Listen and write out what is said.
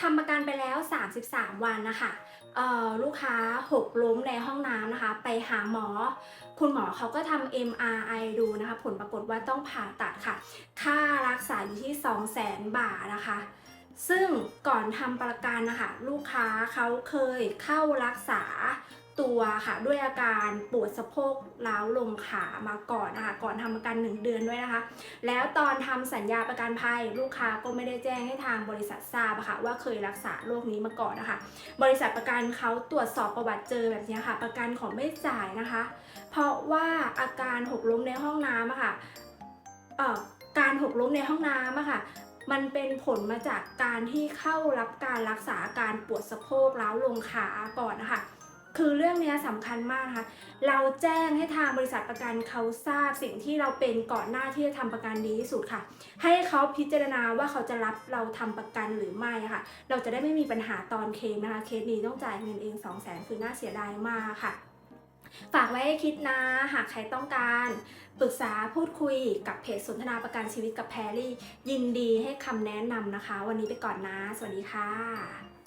ทำประกันไปแล้ว 33 วันนะคะลูกค้าหกล้มในห้องน้ำนะคะ ไปหาหมอ คุณหมอเขาก็ทำ MRI ดูนะคะ ผลปรากฏว่าต้องผ่าตัดค่ะ ค่ารักษาอยู่ที่ 200,000 บาทนะคะ ซึ่งก่อนทำประกันนะคะ ลูกค้าเขาเคยเข้ารักษา ตัวค่ะด้วยอาการปวดสะโพกล้าวลงขามาก่อนนะคะก่อนทำประกัน 1 เดือนด้วยนะคะ แล้วตอนทำสัญญาประกันภัยลูกค้าก็ไม่ได้แจ้งให้ทางบริษัททราบะค่ะว่าเคยรักษาโรคนี้มาก่อนนะคะ บริษัทประกันเขาตรวจสอบประวัติเจอแบบนี้ค่ะ ประกันของไม่จ่ายนะคะ เพราะว่าอาการหกล้มในห้องน้ำอะค่ะเอ่อการหกล้มในห้องน้ำอะค่ะมันเป็นผลมาจากการที่เข้ารับการรักษาอาการปวดสะโพกล้าวลงขาก่อนนะคะ คือเรื่องนี้สำคัญมากนะคะ เราแจ้งให้ทางบริษัทประกันเขาทราบสิ่งที่เราเป็นก่อนหน้าที่จะทำประกันดีที่สุดค่ะ ให้เขาพิจารณาว่าเขาจะรับเราทำประกันหรือไม่ค่ะ เราจะได้ไม่มีปัญหาตอนเคลมนะคะ เคสนี้ต้องจ่ายเงินเอง 2 0 0 0 0 0คือน่าเสียดายมากค่ะ ฝากไว้ให้คิดนะ หากใครต้องการปรึกษาพูดคุยกับเพจสนทนาประกันชีวิตกับแพรรี่ ยินดีให้คำแนะนำนะคะ วันนี้ไปก่อนนะ สวัสดีค่ะ